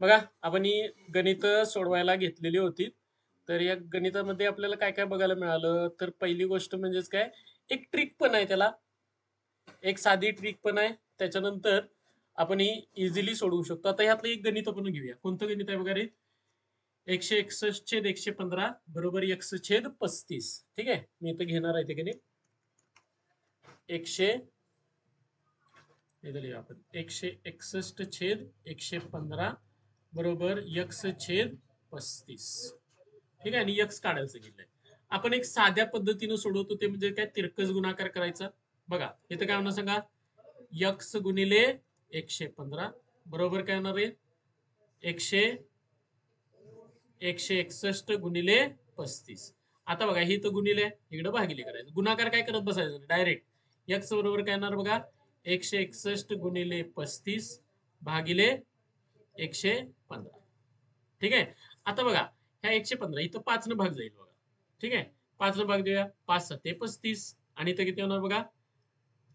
बघा आपण ही गणित सोडवायला घेतलेली होती. तर या गणितामध्ये आपल्याला काय काय बघायला मिळालं? तर पहिली गोष्ट म्हणजेच काय? एक ट्रिक पण आहे त्याला. एक साधी ट्रिक पण आहे. त्याच्यानंतर आपण ही इझिली सोडवू शकतो. आता ह्यातलं एक गणित आपण घेऊया. कोणतं गणित आहे बघा रे? एकशे एकसष्ट छेद एकशे पंधरा बरोबर एक्स छेद पस्तीस. ठीक आहे? मी इथं घेणार आहे ते गणित. एकशे आपण. एकशे एकसष्ट छेद एकशे पंधरा बरोबर यक्स छेद पस्तीस. ठीक आहे? आणि यक्स काढायचं सांगितलंय. आपण एक साध्या पद्धतीनं सोडवतो ते म्हणजे काय? तिरकस गुणाकार करायचा. बघा इथं काय होणार सांगा? यक्स गुणिले एकशे पंधरा. बरोबर काय होणार आहे? एकशे एकशे एकसष्ट गुणिले पस्तीस. आता बघा ही तर गुणिले इकडे भागिले करायचं. गुणाकार काय करत बसायचं? डायरेक्ट. यक्स बरोबर काय येणार बघा? एकशे एकसष्ट गुणिले पस्तीस भागिले एकशे पंधरा. ठीक आहे? आता बघा ह्या एकशे पंधरा इथं पाच न भाग जाईल बघा. ठीक आहे? पाच न भाग देऊया. पाच सत्ते पस्तीस. आणि इथं किती होणार बघा?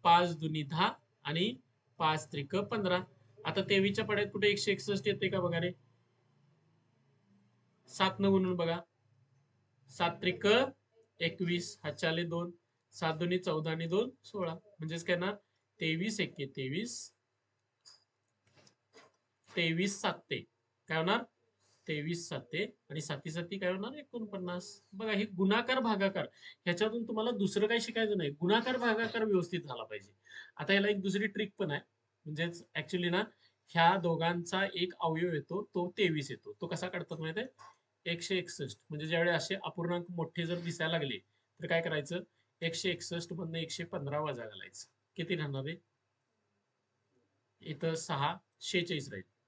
पाच दुनी दहा आणि पाच त्रिक पंधरा. आता तेवीसच्या पड्यात कुठे एकशे एकसष्ट येते का बघा रे? सात न गुणून बघा. सात त्रिक एकवीस हातच्याले दोन. सात दोन्ही चौदा आणि दोन सोळा. म्हणजेच काय ना तेवीस एके तेवीस. तेवीस साते काय होणार? तेवीस साते आणि साती साती काय होणार? एकोणपन्नास. बघा हे गुणाकार भागाकार. ह्याच्यातून तुम्हाला दुसरं काही शिकायचं नाही. गुणाकार भागाकार व्यवस्थित झाला पाहिजे. आता याला एक दुसरी ट्रिक पण आहे. म्हणजेच ऍक्च्युली ना ह्या दोघांचा एक अवयव येतो तो तेवीस येतो. तो कसा काढतात माहिती आहे एकशे एकसष्ट. म्हणजे ज्यावेळी असे अपूर्णांक मोठे जर दिसायला लागले तर काय करायचं? एकशे एकसष्ट मधनं एकशे पंधरा वजा घालायचं. किती राहणार आहे? इथं सहा शेहेचाळीस राहील.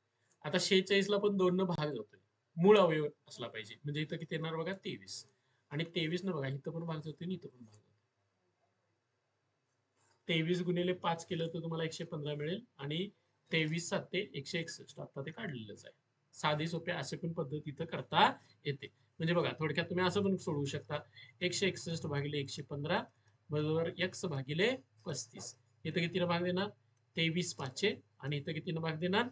आता शेहेचाळीसला पण दोन न भाग जातोय मूळ अवयव असला पाहिजे. म्हणजे इथं किती येणार बघा? तेवीस. आणि तेवीस न बघा इथं पण भाग जातोय आणि इथं पण भाग तेवीस गुणिले पाच केलं तर तुम्हाला एकशे पंधरा मिळेल आणि तेवीस सात ते एकशे एकसष्ट. आता ते काढलेलंच आहे. साधी सोपे असे पण पद्धत इथं करता येते. म्हणजे बघा थोडक्यात तुम्ही असं पण सोडवू शकता. एकशे एकसष्ट भागिले एकशे पंधरा बरोबर एक्स भागिले पस्तीस. इथं कितीनं भाग देणार? तेवीस पाचशे. आणि इथं कितीनं भाग देणार?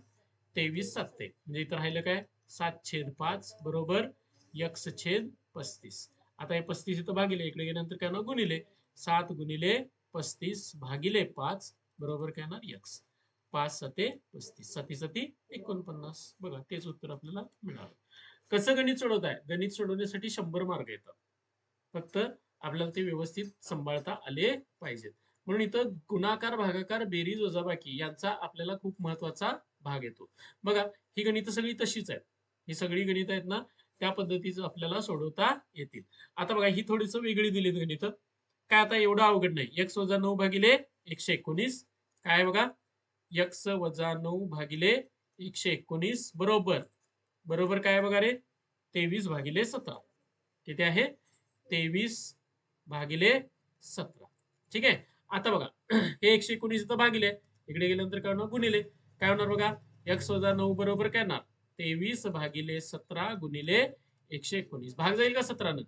तेवीस सातशे. म्हणजे इथं राहिलं काय? सात छेद पाच बरोबर यक्स छेद पस्तीस. आता हे पस्तीस इथं भागिले इकडे गेल्यानंतर काय ना गुणिले. सात गुणिले पस्तीस भागिले पाच बरोबर काय येणार यक्स. पाच सते पस्तीस. सती सती एकोणपन्नास. बघा तेच उत्तर आपल्याला मिळालं. कसं गणित सोडवत आहे? गणित सोडवण्यासाठी शंभर मार्ग येतात. फक्त आपल्याला ते व्यवस्थित सांभाळता आले पाहिजेत. म्हणून इथं गुणाकार भागाकार बेरीज वजाबाकी यांचा आपल्याला खूप महत्त्वाचा भाग येतो. बघा ही गणित सगळी तशीच आहेत. ही सगळी गणित आहेत ना त्या पद्धतीचं आपल्याला सोडवता येतील. आता बघा ही थोडीस वेगळी दिलीत गणित. काय आता एवढं अवघड नाही. एक्स वजा नऊ भागिले एकशे एकोणीस. काय बघा? एक्स वजा नऊ भागिले एकशे एकोणीस. बरोबर. बरोबर काय बघा रे? तेवीस भागिले सतरा. किती आहे? तेवीस भागिले सतरा. ठीक आहे? आता बघा हे एकशे एकोणीस इथं भागिले. इकडे गेल्यानंतर काय गुणिले. काय होणार बघा? एक्स वजा नऊ बरोबर काय येणार तेवीस भागिले सतरा गुणिले एकशे एकोणीस. भाग जाईल का सतरानं?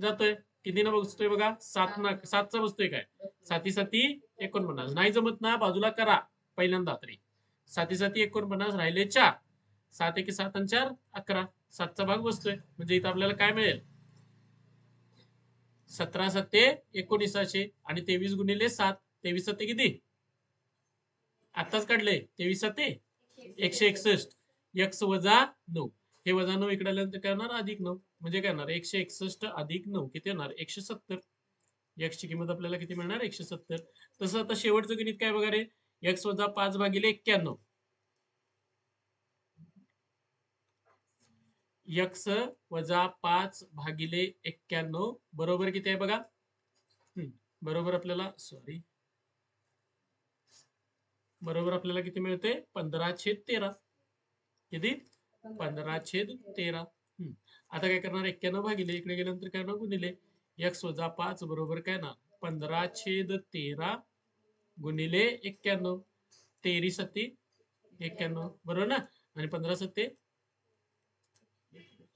जातोय. किती ना बसतोय बघा? सात ना सातचा बसतोय काय? साती साती एकोणपन्नास. नाही जमत ना बाजूला करा. पहिल्यांदा तरी. साती साती एकोणपन्नास राहिले चार. सात एके सात आणि चार अकरा. सातचा भाग बसतोय. म्हणजे इथं आपल्याला काय मिळेल? सतरा सत्ते एकोणीसाशे आणि तेवीस गुणिले सात. तेवीस सत्ते किती? आताच काढले तेवीस सत्ते एकशे एकसष्ट. एक्स वजा नऊ. हे वजा नऊ इकडे आल्यानंतर काय होणार अधिक नऊ. म्हणजे काय होणार एकशे एकसष्ट अधिक नऊ. किती होणार एकशे सत्तर. एक्स ची किंमत आपल्याला किती मिळणार? एकशे सत्तर. तसं आता शेवटचं गणित काय बघा रे? एक्स वजा पाच भागिले एक्क्याण्णव. एक्स वजा पाच भागिले एक्क्याण्णव. बरोबर किती आहे बघा? हम्म, बरोबर आपल्याला सॉरी बरोबर आपल्याला किती मिळते? पंधरा छेद तेरा. किती? पंधरा. छेद तेरा. आता काय करणार? एक्क्याण्णव भागिले. इकडे गेल्यानंतर काय ना गुणिले एक्स वजा पाच बरोबर काय ना? पंधरा छेद तेरा गुणिले एक्क्याण्णव. तेरी सत्ती एक्क्याण्णव. बरोबर ना? आणि पंधरा सत्ते?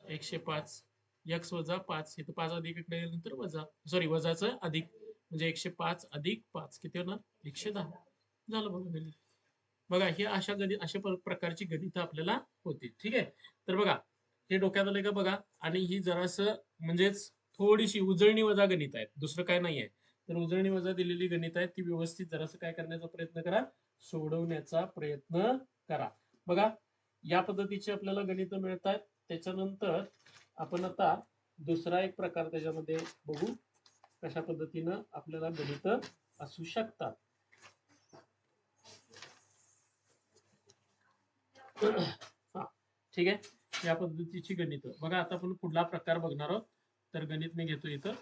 एकशे पाच. एक्स वजा पाच. इथं पाच अधिक इकडे गेल्यानंतर वजा. सॉरी वजाचं अधिक. म्हणजे एकशे पाच अधिक पाच. किती होणार? एकशे दहा. झालं बघा गणित. बघा हे अशा गणित अशा प्रकारची गणित आपल्याला होती. ठीक आहे? तर बघा हे डोक्यात आलंय का बघा? आणि ही जरासं म्हणजेच थोडीशी उजळणी वजा गणित आहेत. दुसरं काय नाही आहे तर उजळणी वजा दिलेली गणित आहेत ती व्यवस्थित जरासं काय करण्याचा प्रयत्न करा. सोडवण्याचा प्रयत्न करा. बघा या पद्धतीची आपल्याला गणित मिळत आहेत त्याच्यानंतर आपण आता दुसरा एक प्रकार त्याच्यामध्ये बघू. कशा पद्धतीनं आपल्याला गणित असू शकतात. ठीक आहे. या पद्धतीची गणित. बघा आता आपण पुढला प्रकार बघणार आहोत. तर गणित मी घेतो इथं.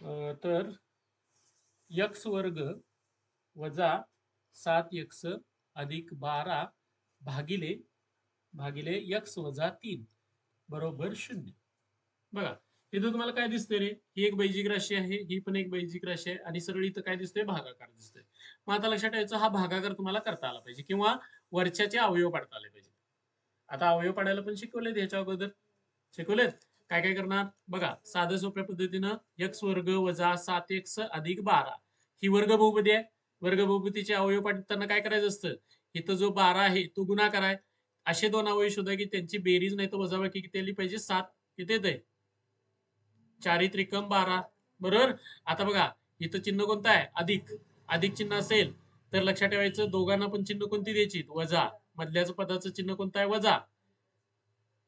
अं, तर यक्स वर्ग वजा सात यक्स अधिक बारा भागिले भागिले यक्स वजा तीन बरोबर शून्य. बघा इथं तुम्हाला काय दिसतंय रे? ही एक बैजिक राशी आहे ही पण एक बैजिक राशी आहे आणि सरळ इथं काय दिसतंय? भागाकार दिसतंय. मग आता लक्षात ठेवायचं हा भागाकार तुम्हाला करता आला पाहिजे किंवा वरच्याचे अवयव पाडता आले पाहिजे. आता अवयव पाडायला पण शिकवलेत याच्या अगोदर. शिकवलेत? काय काय करणार? बघा साध्या सोप्या पद्धतीनं एक्स वर्ग वजा सात एक्स अधिक बारा. ही वर्ग बहुपदी आहे. वर्ग बहुपदीचे अवयव पाडताना काय करायचं असतं? इथं जो बारा आहे तो गुणाकार आहे. असे दोन अवयव शोधा की त्यांची बेरीज नाही तर वजाबाकी किती आली पाहिजे? सात. किती येते चारी त्रिकम बारा. बरोबर? आता बघा इथं चिन्ह कोणतं आहे? अधिक. अधिक चिन्ह असेल तर लक्षात ठेवायचं दोघांना पण चिन्ह कोणती द्यायची? वजा. मधल्याचं पदाचं चिन्ह कोणतं आहे? वजा.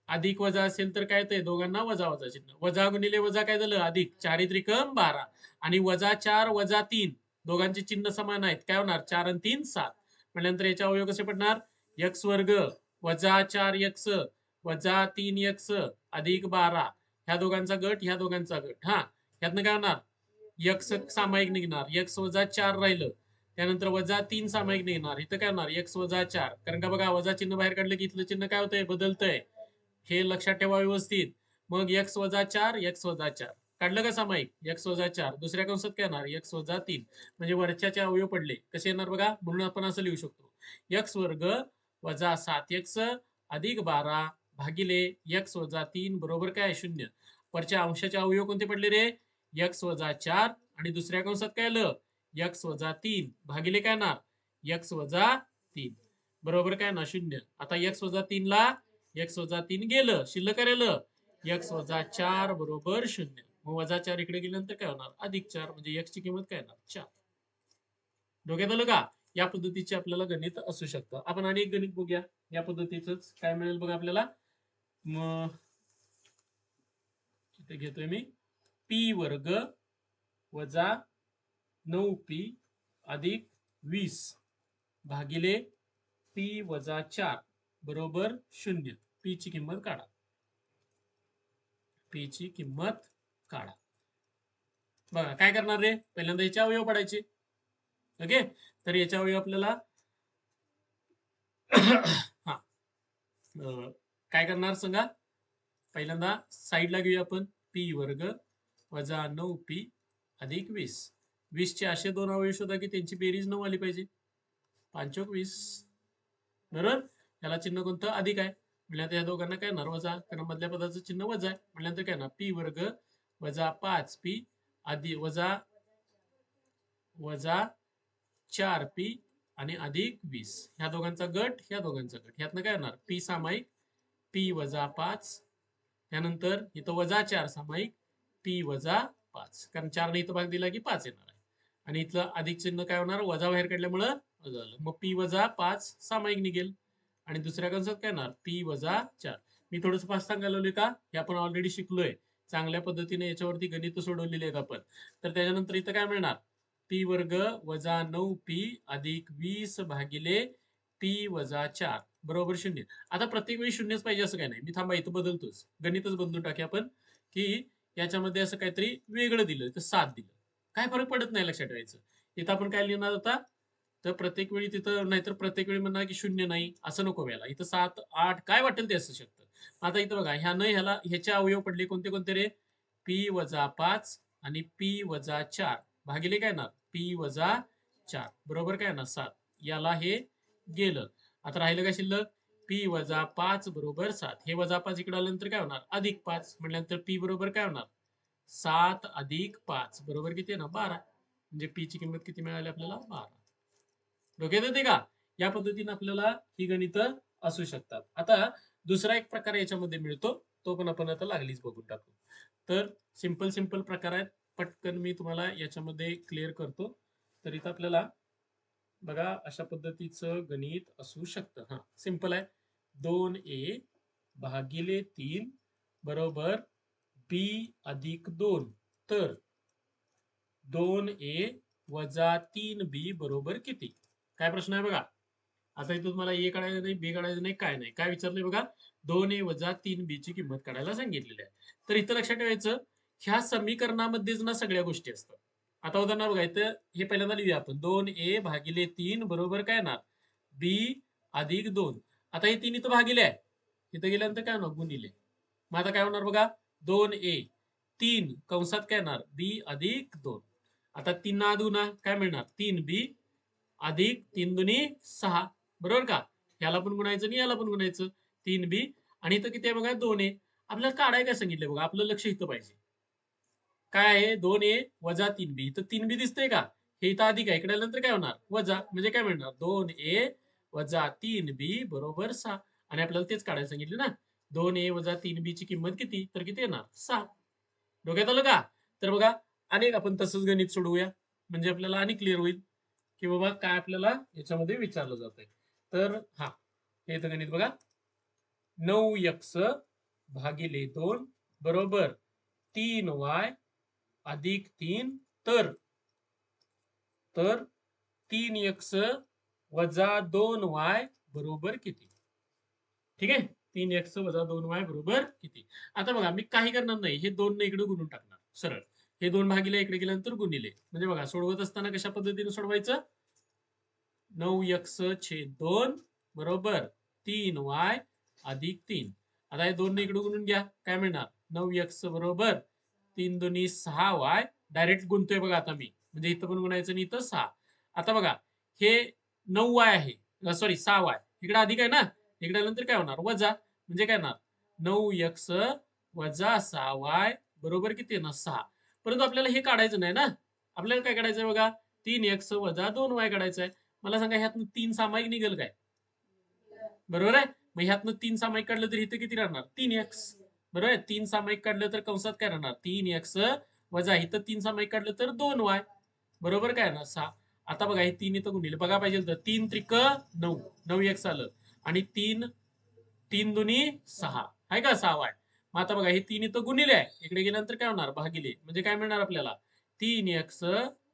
अधिक वजा असेल तर काय ते? दोघांना वजा वजा चिन्ह. वजा गुणिले वजा काय झालं? अधिक. चारी त्रिकम बारा. आणि वजा चार वजा तीन. दोघांचे चिन्ह समान आहेत. काय होणार? चार आणि तीन सात. म्हटल्यानंतर याच्या अवयव कसे पडणार? यक्स वर्ग. वजा चार यक्स. वजा तीन यक्स. अधिक बारा. ह्या दोघांचा गट ह्या दोघांचा गट. हा. ह्यातनं काय होणार? यक्स सामायिक निघणार. यक्स वजा चार राहिलं. त्यानंतर वजा तीन सामायिक निघणार. इथं काय होणार? यक्स वजा चार. कारण का बघा वजा चिन्ह बाहेर काढलं की इथलं चिन्ह काय होतंय? बदलतंय. हे लक्षात ठेवा व्यवस्थित. मग यक्स वजा चार यक्स वजा चार. काढलं का सामायिक? यक्स वजा चार. दुसऱ्या कंसात काय येणार यक्स वजा तीन. म्हणजे वरच्याचे अवयव पडले. कसे येणार बघा? म्हणून आपण असं लिहू शकतो. यक्स वर्ग वजा सात यक्स अधिक बारा भागिले यक्स वजा तीन बरोबर काय? शून्य. वरच्या अंशाचे अवयव कोणते पडले रे? यक्स वजा चार आणि दुसऱ्या कंसात काय ल यक्स वजा तीन. भागिले काय ना यक्स वजा तीन. बरोबर काय ना शून्य. आता यक्स वजा तीन ला यक्स वजा तीन गेलं. शिल्लक राहिलं? यक्स वजा चार बरोबर शून्य. मग वजा चार इकडे गेल्यानंतर काय होणार? अधिक चार म्हणजे यक्स ची किंमत काय येणार? चार. डोक्यात आलं का? या पद्धतीचे आपल्याला गणित असू शकतं. आपण आणि एक गणित बघूया. या पद्धतीच काय मिळेल बघा आपल्याला? मग घेतोय मी. पी वर्ग वजा नऊ पी अधिक वीस भागिले पी वजा चार बरोबर शून्य. पी ची किंमत काढा. पी ची किंमत काढा. बघा काय करणार रे? पहिल्यांदा याचे अवयव पडायचे. ओके? तर याच्या अवयव आपल्याला हा. अं, काय करणार सांगा? पहिल्यांदा साईडला घेऊया आपण. पी वर्ग वजा नऊ पी अधिक वीस. वीसचे असे दोन अवयव शोधा की त्यांची बेरीज नऊ आली पाहिजे. पाचोक वीस. बरोबर? याला चिन्ह कोणतं? अधिक आहे. म्हटल्यानंतर या दोघांना काय येणार वजा. कारण मधल्या पदाचं चिन्ह वजा आहे. म्हटल्यानंतर काय येणार पी वर्ग वजा पाच पी अधिक वजा वजा चार पी आणि अधिक वीस. ह्या दोघांचा गट ह्या दोघांचा गट. ह्यातनं काय येणार पी सामायिक पी वजा पाच. त्यानंतर इथं वजा चार सामायिक पी वजा पाच. कारण चारने इथं भाग दिला की पाच येणार आहे. आणि इथलं अधिक चिन्ह काय होणार? वजा बाहेर काढल्यामुळं वजा झालं. मग पी वजा पाच सामायिक निघेल. आणि दुसऱ्या कंसात काय येणार पी वजा चार. मी थोडंसं फास्ट सांगायला का? हे आपण ऑलरेडी शिकलोय. चांगल्या पद्धतीने याच्यावरती गणित सोडवलेली आहेत आपण. तर त्याच्यानंतर इथं काय मिळणार? पी वर्ग वजा नऊ पी अधिक वीस भागिले पी वजा चार. बरोबर शून्य. आता प्रत्येक वेळी शून्यच पाहिजे असं काय नाही. मी थांबा इथं बदलतोच. गणितच बदलून टाकी आपण. की याच्यामध्ये असं काहीतरी वेगळं दिलं तर सात दिलं. काय फरक पडत नाही लक्षात ठेवायचं. इथं आपण काय लिहिणार होता तर प्रत्येक वेळी तिथं नाहीतर प्रत्येक वेळी म्हणणार की शून्य नाही असं नको व्हायला. इथं सात आठ काय वाटेल ते असू शकतं. आता इथं बघा ह्या न ह्याला ह्याचे अवयव पडले कोणते कोणते रे? पी वजा पाच आणि पी वजा चार. भागिले काय ना पी वजा चार. बरोबर काय ना सात. याला हे गेलं. आता राहिलं काय शिल्लक? पी वजा पाच बरोबर सात. हे वजा पाच इकडे आल्यानंतर काय होणार? अधिक पाच म्हटल्यानंतर पी बरोबर काय होणार? सात अधिक पाच. बरोबर किती आहे ना? बारा. म्हणजे पी ची किंमत किती मिळाली आपल्याला? बारा. डोक्यात येते का? या पद्धतीने आपल्याला ही गणित असू शकतात. आता दुसरा एक प्रकार याच्यामध्ये मिळतो. तो पण आपण आता लागलीच बघून टाकू. तर सिंपल सिंपल प्रकार आहेत. पटकन मी तुम्हाला याच्यामध्ये क्लिअर करतो. तर इथं आपल्याला बघा अशा पद्धतीचं गणित असू शकतं. हा सिंपल आहे. दोन ए भागिले तीन बरोबर बी अधिक दोन. तर दोन ए वजा तीन बी बरोबर किती? काय प्रश्न आहे बघा? आता इथं तुम्हाला ए काढायचं नाही बी काढायचं नाही काय नाही. काय विचारलंय बघा? दोन ए वजा तीन बी ची किंमत काढायला सांगितलेली आहे. तर इथं लक्षात ठेवायचं ह्या समीकरणामध्येच ना सगळ्या गोष्टी असतात. आता उदाहरणार बघा इथं हे पहिल्यांदा लिहूया आपण. दोन ए भागिले तीन बरोबर काय येणार? बी अधिक दोन. आता हे तीन इथं भागिले आहे. इथं गेल्यानंतर काय होणार? गुणिले. मग आता काय होणार बघा? दोन ए तीन कंसात काय येणार? बी अधिक दोन. आता तीन ना दुना काय मिळणार? तीन बी अधिक तीन दुनी सहा. बरोबर का? ह्याला पण गुणायचं आणि याला पण गुणायचं. तीन बी. आणि इथं किती आहे बघा? दोन ए. आपल्याला काढाय काय सांगितलं बघा? आपलं लक्ष इथं पाहिजे. काय आहे? दोन ए वजा तीन बी. तर तीन बी दिसतंय का? हे इथं अधिक आहे इकडे नंतर काय होणार? वजा. म्हणजे काय म्हणणार? दोन ए वजा तीन बी बरोबर सहा. आणि आपल्याला तेच काढायला सांगितले ना? दोन ए वजा तीन बी ची किंमत किती? तर किती येणार? सहा. डोक्यात आलं का? तर बघा अनेक आपण तसंच गणित सोडवूया. म्हणजे आपल्याला आणि क्लिअर होईल. की बाबा काय आपल्याला याच्यामध्ये विचारलं जात आहे तर हा. हे तर गणित बघा. नऊ यक्स भागिले दोन बरोबर तीन वाय अधिक तीन तर तर तीन एक्स वजा दोन वाय बरोबर किती? ठीक आहे? तीन एक्स वजा दोन वाय बरोबर किती? आता बघा मी काही करणार नाही. हे दोन इकडे गुणून टाकणार. सरळ. हे दोन भागीला इकडे गेल्यानंतर गुणिले. म्हणजे बघा सोडवत असताना कशा पद्धतीने सोडवायचं? नऊ एक्स छेद दोन बरोबर तीन वाय अधिक तीन. आता हे दोन इकडे गुणून घ्या. काय मिळणार? नऊ एक्स बरोबर तीन दोन्ही सहा वाय डायरेक्ट गुंतोय बघा आता मी. म्हणजे इथं पण गुणायचं आणि इथं सहा. आता बघा हे नऊ वाय आहे. सॉरी सहा वाय. इकडे अधिक आहे ना? इकडे नंतर काय होणार? वजा. म्हणजे काय येणार नऊ एक्स वजा सहा वाय बरोबर किती येणार? सहा. परंतु आपल्याला हे काढायचं नाही ना? आपल्याला काय काढायचंय बघा? तीन एक्स वजा दोन वाय काढायचं आहे. मला सांगा ह्यातनं तीन सामायिक निघेल काय? बरोबर आहे? मग ह्यातनं तीन सामायिक काढलं तर इथं किती राहणार? तीन एक्स. बरोबर आहे तीन सामायिक काढलं तर कंसात काय राहणार? तीन एक्स वजा इथं तीन सामायिक काढलं तर दोन वाय. बरोबर काय ना सहा. आता बघा हे तीन इथं गुणिले. बघा पाहिजे तर तीन त्रिक नऊ. नऊ एक्स आलं. आणि तीन तीन दोन्ही सहा. आहे का? सहा वाय. मग आता बघा हे तीन इथं गुणिले आहे. इकडे गेल्यानंतर काय होणार? भागिले. म्हणजे काय मिळणार आपल्याला? तीन एक्स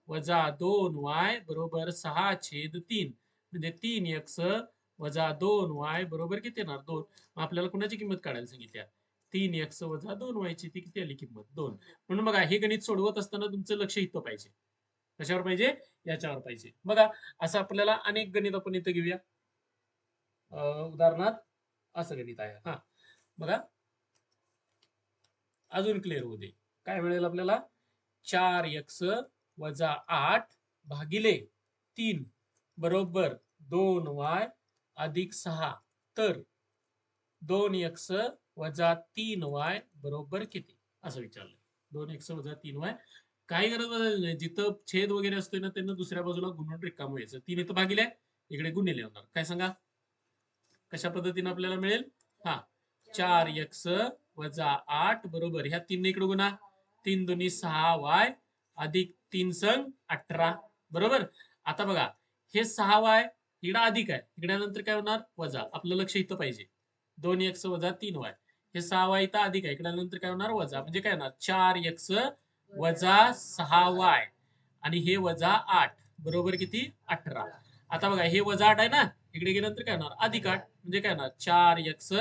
वजा दोन वाय बरोबर सहा छेद तीन. म्हणजे तीन एक्स वजा दोन वाय बरोबर किती येणार? दोन. मग आपल्याला कुणाची किंमत काढायला सांगितल्या तीन एक्स वजा दोन व्हायची ती किती आली किंमत? दोन. म्हणून बघा हे गणित सोडवत असताना तुमचं लक्ष इथं पाहिजे. कशावर पाहिजे? याच्यावर पाहिजे. बघा असं आपल्याला अनेक गणित आपण इथं घेऊया. उदाहरणार्थ असं गणित आहे. हा. बघा. अजून क्लिअर होऊ दे. काय मिळेल आपल्याला? चार एक्स वजा आठ भागिले तीन. बरोबर दोन वाय अधिक सहा. तर दोन एक्स वजा तीन वाय बरोबर किती? असं विचारलंय दोन एक्स वजा तीन वाय. काही गरज नाही जिथं छेद वगैरे असतोय ना त्यांना दुसऱ्या बाजूला गुणून रिकाम व्हायचं. तीन इथं भागिले इकडे गुणिले होणार काय सांगा? कशा पद्धतीने आपल्याला मिळेल? हा. चार एक्स वजा आठ बरोबर. ह्या तीन इकडे गुणा. तीन दोन्ही सहा वाय. अधिक तीन संग अठरा. बरोबर? आता बघा हे सहा वाय इकडे अधिक आहे. इकड्यानंतर नंतर काय होणार? वजा. आपलं लक्ष इथं पाहिजे. दोन एक्स वजा तीन वाय. हे सहा वाय इथं अधिक आहे. इकडे नंतर काय होणार? वजा. म्हणजे काय होणार? चार एक्स वजा सहा वाय. आणि हे वजा आठ. बरोबर किती? अठरा. आता बघा हे वजा आठ आहे ना? इकडे गेल्यानंतर काय होणार? अधिक आठ. म्हणजे काय होणार? चार एक्स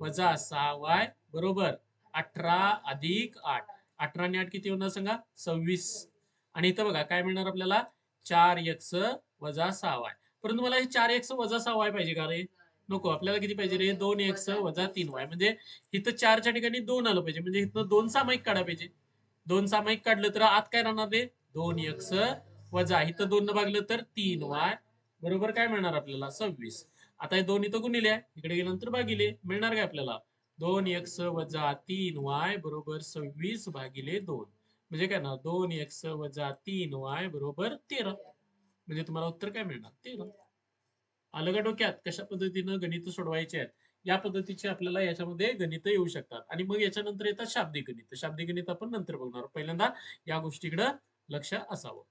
वजा सहा वाय. बरोबर. अठरा अधिक आठ. अठरा आणि आठ किती होणार सांगा? सव्वीस. आणि इथं बघा काय मिळणार आपल्याला? चार एक्स वजा सहा वाय. परंतु मला हे चार एक्स वजा सहा वाय पाहिजे का रे? नको आपल्याला किती पाहिजे रे? दोन एक्स वजा तीन वाय म्हणजे इथं चारच्या ठिकाणी दोन आलं पाहिजे. म्हणजे इथं दोन सामायिक काढा पाहिजे. दोन सामायिक काढलं तर आत काय राहणार रे? दोन एक्स वजा इथं दोन न भागलं तर तीन वाय बरोबर काय मिळणार आपल्याला? सव्वीस. आता हे दोन इथं गुणिले इकडे गेल्यानंतर भागिले. मिळणार काय आपल्याला? दोन एक्स वजा तीन वाय बरोबर सव्वीस भागिले दोन. म्हणजे काय ना दोन एक्स वजा तीन वाय बरोबर तेरा. म्हणजे तुम्हाला उत्तर काय मिळणार? तेरा. आलं का डोक्यात कशा पद्धतीनं गणित सोडवायचे आहेत या पद्धतीचे आपल्याला याच्यामध्ये गणित येऊ शकतात. आणि मग याच्यानंतर येतात शाब्दिक गणित. शाब्दिक गणित आपण नंतर बघणार. पहिल्यांदा या गोष्टीकडे लक्ष असावं.